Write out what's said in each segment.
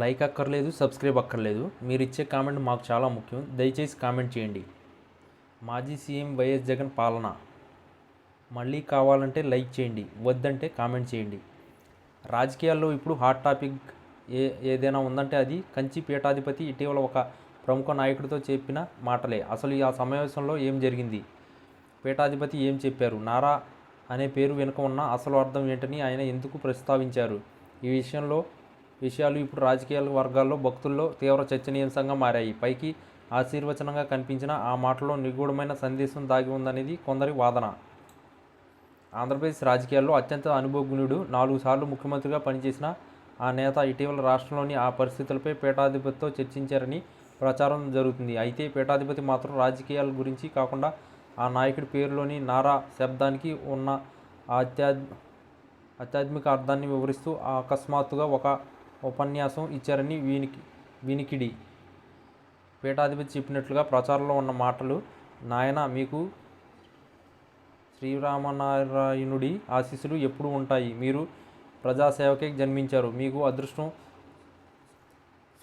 Like అక్కర్లేదు subscribe అక్కర్లేదు. మీరు ఇచ్చే కామెంట్ మాకు చాలా ముఖ్యం. దయచేసి కామెంట్ చేయండి. మాజీ సీఎం వైఎస్ జగన్ పాలన. మళ్ళీ కావాలంటే లైక్ చేయండి వద్దంటే కామెంట్ చేయండి. రాజకీయాల్లో ఇప్పుడు హాట్ టాపిక్ ఏ ఏదైనా ఉందంటే అది కంచి పీఠాధిపతి ఇటీవల ఒక ప్రముఖ నాయకుడితో చెప్పిన మాటలే. అసలు ఆ సమావేశంలో ఏం జరిగింది? పీఠాధిపతి ఏం చెప్పారు? నారా అనే పేరు వెనుక ఉన్న అసలు అర్థం ఏంటని ఆయన ఎందుకు ప్రస్తావించారు? ఈ విషయంలో విషయాలు ఇప్పుడు రాజకీయ వర్గాల్లో భక్తుల్లో తీవ్ర చర్చనీయాంశంగా మారాయి. పైకి ఆశీర్వచనంగా కనిపించిన ఆ మాటలో నిగూఢమైన సందేశం దాగి ఉందనేది కొందరి వాదన. ఆంధ్రప్రదేశ్ రాజకీయాల్లో అత్యంత అనుభవజ్ఞుడు నాలుగు సార్లు ముఖ్యమంత్రిగా పనిచేసిన ఆ నేత ఇటీవల రాష్ట్రంలోని ఆ పరిస్థితులపై పీఠాధిపతితో చర్చించారని ప్రచారం జరుగుతుంది. అయితే పీఠాధిపతి మాత్రం రాజకీయాల గురించి కాకుండా ఆ నాయకుడి పేరులోని నారా శబ్దానికి ఉన్న అత్యా ఆధ్యాత్మిక అర్థాన్ని వివరిస్తూ అకస్మాత్తుగా ఒక ఉపన్యాసం ఇచ్చారని వీనికి వినికిడి. పీఠాధిపతి చెప్పినట్లుగా ప్రచారంలో ఉన్న మాటలు నాయన మీకు శ్రీరామనారాయణుడి ఆశీస్సులు ఎప్పుడు ఉంటాయి. మీరు ప్రజాసేవకే జన్మించారు. మీకు అదృష్టం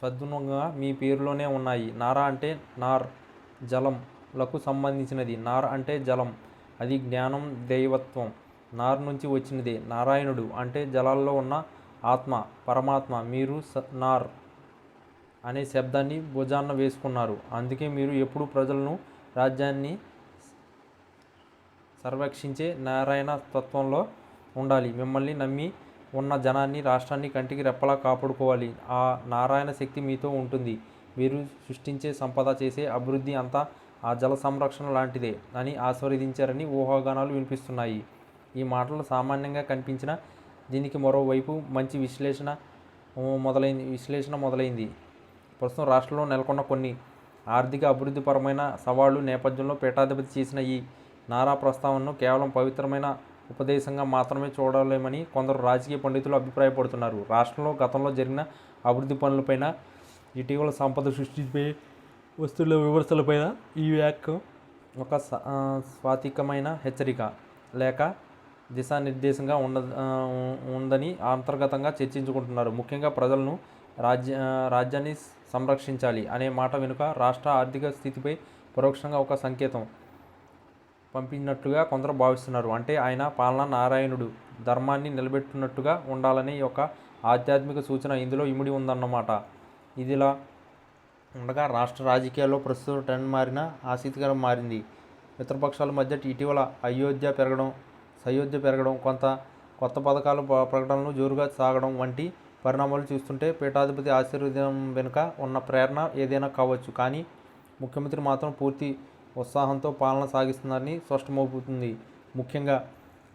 సద్గుణంగా మీ పేరులోనే ఉన్నాయి. నారా అంటే నార్ జలంలకు సంబంధించినది. నార్ అంటే జలం అది జ్ఞానం దైవత్వం. నార్ నుంచి వచ్చినదే. నారాయణుడు అంటే జలాల్లో ఉన్న ఆత్మ పరమాత్మ మీరు నార్ అనే శబ్దాన్ని భుజాన్న వేసుకున్నారు. అందుకే మీరు ఎప్పుడు ప్రజలను రాజ్యాన్ని సంరక్షించే నారాయణ తత్వంలో ఉండాలి. మిమ్మల్ని నమ్మి ఉన్న జనాన్ని రాష్ట్రాన్ని కంటికి రెప్పలా కాపాడుకోవాలి. ఆ నారాయణ శక్తి మీతో ఉంటుంది. మీరు సృష్టించే సంపద చేసే అభివృద్ధి అంతా ఆ జల సంరక్షణ లాంటిదే అని ఆస్వాదించారని ఊహాగానాలు వినిపిస్తున్నాయి. ఈ మాటలు సామాన్యంగా కనిపించిన దీనికి మరోవైపు మంచి విశ్లేషణ మొదలైంది విశ్లేషణ మొదలైంది. ప్రస్తుతం రాష్ట్రంలో నెలకొన్న కొన్ని ఆర్థిక అభివృద్ధిపరమైన సవాళ్ళు నేపథ్యంలో పీఠాధిపతి చేసిన ఈ నారా ప్రస్తావనను కేవలం పవిత్రమైన ఉపదేశంగా మాత్రమే చూడలేమని కొందరు రాజకీయ పండితులు అభిప్రాయపడుతున్నారు. రాష్ట్రంలో గతంలో జరిగిన అభివృద్ధి పనులపైన ఇటీవల సంపద సృష్టిపై వస్తువుల విమర్శలపైన ఈ వ్యాఖ్య ఒక స్వాతికమైన హెచ్చరిక. లేక దిశానిర్దేశంగా ఉండ ఉందని అంతర్గతంగా చర్చించుకుంటున్నారు. ముఖ్యంగా ప్రజలను రాజ్య రాజ్యాన్ని సంరక్షించాలి అనే మాట వెనుక రాష్ట్ర ఆర్థిక స్థితిపై పరోక్షంగా ఒక సంకేతం పంపినట్టుగా కొందరు భావిస్తున్నారు. అంటే ఆయన పాలన నారాయణుడు ధర్మాన్ని నిలబెట్టున్నట్టుగా ఉండాలనే ఒక ఆధ్యాత్మిక సూచన ఇందులో ఇమిడి ఉందన్నమాట. ఇదిలా ఉండగా రాష్ట్ర రాజకీయాల్లో ప్రస్తుతం ట్రెండ్ మారిన ఆసక్తికరం మారింది. మిత్రపక్షాల మధ్య ఇటీవల అయోధ్య పెరగడం సయోధ్య పెరగడం కొంత కొత్త పథకాల ప్రకటనలు జోరుగా సాగడం వంటి పరిణామాలు చూస్తుంటే పీఠాధిపతి ఆశీర్వాదం వెనుక ఉన్న ప్రేరణ ఏదైనా కావచ్చు. కానీ ముఖ్యమంత్రి మాత్రం పూర్తి ఉత్సాహంతో పాలన సాగిస్తున్నారని స్పష్టమవుతుంది. ముఖ్యంగా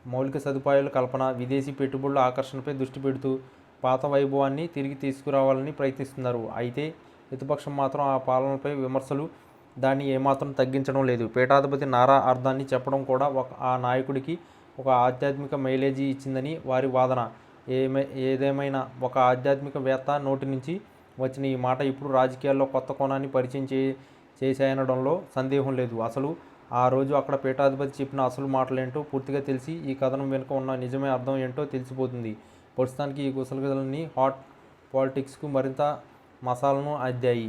మౌలిక సదుపాయాల కల్పన విదేశీ పెట్టుబడుల ఆకర్షణపై దృష్టి పెడుతూ పాత వైభవాన్ని తిరిగి తీసుకురావాలని ప్రయత్నిస్తున్నారు. అయితే ప్రతిపక్షం మాత్రం ఆ పాలనపై విమర్శలు దాన్ని ఏమాత్రం తగ్గించడం లేదు. పీఠాధిపతి నారా అర్థాన్ని చెప్పడం కూడా ఒక ఆ నాయకుడికి ఒక ఆధ్యాత్మిక మైలేజీ ఇచ్చిందని వారి వాదన. ఏమై ఏదేమైనా ఒక ఆధ్యాత్మికవేత్త నోటి నుంచి వచ్చిన ఈ మాట ఇప్పుడు రాజకీయాల్లో కొత్త కోణాన్ని పరిచయం చే చేశాయనడంలో సందేహం లేదు. అసలు ఆ రోజు అక్కడ పీఠాధిపతి చెప్పిన అసలు మాటలేంటో పూర్తిగా తెలిసి ఈ కథనం వెనుక ఉన్న నిజమే అర్థం ఏంటో తెలిసిపోతుంది. ప్రస్తుతానికి ఈ గుసలగదలని హాట్ పాలిటిక్స్కు మరింత మసాలను అద్దాయి